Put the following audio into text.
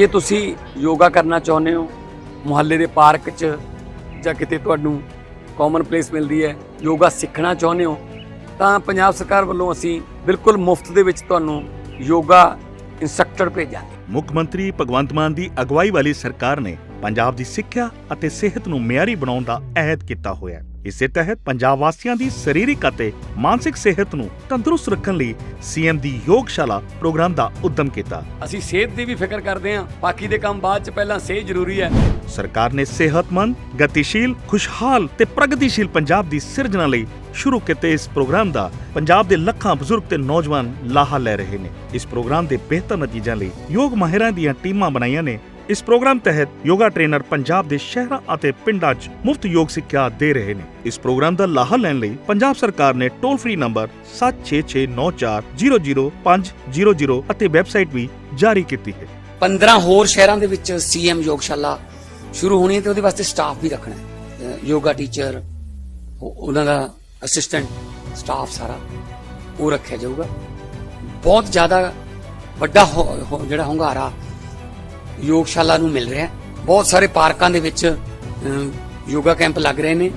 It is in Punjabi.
ਜੇ ਤੁਸੀਂ ਯੋਗਾ ਕਰਨਾ ਚਾਹੁੰਦੇ ਹੋ, ਮੁਹੱਲੇ ਦੇ ਪਾਰਕ 'ਚ ਜਾਂ ਕਿਤੇ ਤੁਹਾਨੂੰ ਕਾਮਨ ਪਲੇਸ ਮਿਲਦੀ ਹੈ, ਯੋਗਾ ਸਿੱਖਣਾ ਚਾਹੁੰਦੇ ਹੋ, ਤਾਂ ਪੰਜਾਬ ਸਰਕਾਰ ਵੱਲੋਂ ਅਸੀਂ ਬਿਲਕੁਲ ਮੁਫਤ ਦੇ ਵਿੱਚ ਤੁਹਾਨੂੰ ਯੋਗਾ ਇੰਸਟ੍ਰਕਟਰ ਭੇਜਾਂਗੇ। ਮੁੱਖ ਮੰਤਰੀ ਭਗਵੰਤ ਮਾਨ ਦੀ ਅਗਵਾਈ ਵਾਲੀ ਸਰਕਾਰ ਨੇ ਪੰਜਾਬ ਦੀ ਸਿੱਖਿਆ ਅਤੇ ਸਿਹਤ ਨੂੰ ਮਿਆਰੀ ਬਣਾਉਣ ਦਾ ਅਹਿਦ ਕੀਤਾ ਹੋਇਆ ਹੈ। ਇਸੇ ਤਹਿਤ ਪੰਜਾਬ ਵਾਸੀਆਂ ਦੀ ਸਰੀਰਕ ਅਤੇ ਮਾਨਸਿਕ ਸਿਹਤ ਨੂੰ ਤੰਦਰੁਸਤ ਰੱਖਣ ਲਈ ਸੀਐਮ ਦੀ ਯੋਗਸ਼ਾਲਾ ਪ੍ਰੋਗਰਾਮ ਦਾ ਉਦਮ ਕੀਤਾ। ਅਸੀਂ ਸਿਹਤ ਦੀ ਵੀ ਫਿਕਰ ਕਰਦੇ ਹਾਂ ਬਾਕੀ ਦੇ ਕੰਮ ਬਾਅਦ 'ਚ ਪਹਿਲਾਂ ਸਿਹਤ ਜ਼ਰੂਰੀ ਹੈ। ਸਰਕਾਰ ਨੇ ਸਿਹਤਮੰਦ, ਗਤੀਸ਼ੀਲ, ਖੁਸ਼ਹਾਲ ਤੇ ਪ੍ਰਗਤੀਸ਼ੀਲ ਪੰਜਾਬ ਦੀ ਸਿਰਜਣਾ ਲਈ ਸ਼ੁਰੂ ਕੀਤੇ ਇਸ ਪ੍ਰੋਗਰਾਮ ਦਾ ਪੰਜਾਬ ਦੇ ਲੱਖਾਂ ਬਜ਼ੁਰਗ ਤੇ ਨੌਜਵਾਨ ਲਾਹਾ ਲੈ ਰਹੇ ਨੇ। ਇਸ ਪ੍ਰੋਗਰਾਮ ਦੇ ਬਿਹਤਰ ਨਤੀਜਿਆਂ ਲਈ ਯੋਗ ਮਾਹਿਰਾਂ ਦੀਆਂ ਟੀਮਾਂ ਬਣਾਈਆਂ ਨੇ ਇਸ ਪ੍ਰੋਗਰਾਮ ਤਹਿਤ ਯੋਗਾ ਟ੍ਰੇਨਰ ਪੰਜਾਬ ਦੇ ਸ਼ਹਿਰਾਂ ਅਤੇ ਪਿੰਡਾਂ 'ਚ ਮੁਫਤ ਯੋਗ ਸਿੱਖਿਆ ਦੇ ਰਹੇ ਨੇ। ਇਸ ਪ੍ਰੋਗਰਾਮ ਦਾ ਲਾਹਾ ਲੈਣ ਲਈ ਪੰਜਾਬ ਸਰਕਾਰ ਨੇ ਟੋਲ ਫ੍ਰੀ ਨੰਬਰ 7669400500 ਅਤੇ ਵੈਬਸਾਈਟ ਵੀ ਜਾਰੀ ਕੀਤੀ ਹੈ। 15 ਹੋਰ ਸ਼ਹਿਰਾਂ ਦੇ ਵਿੱਚ ਸੀਐਮ ਯੋਗਸ਼ਾਲਾ ਸ਼ੁਰੂ ਹੋਣੀ ਹੈ ਤੇ ਉਹਦੇ ਵਾਸਤੇ ਸਟਾਫ ਵੀ ਰੱਖਣਾ ਹੈ। ਯੋਗਾ ਟੀਚਰ ਉਹਨਾਂ ਦਾ ਅਸਿਸਟੈਂਟ ਸਟਾਫ ਸਾਰਾ, ਉਹ ਰੱਖਿਆ ਜਾਊਗਾ। ਬਹੁਤ ਜ਼ਿਆਦਾ ਵੱਡਾ ਜਿਹੜਾ ਹੁੰਗਾਰਾ ਯੋਗਸ਼ਾਲਾ ਨੂੰ ਮਿਲ ਰਿਹਾ ਹੈ। ਬਹੁਤ ਸਾਰੇ ਪਾਰਕਾਂ ਦੇ ਵਿੱਚ ਯੋਗਾ ਕੈਂਪ ਲੱਗ ਰਹੇ ਨੇ।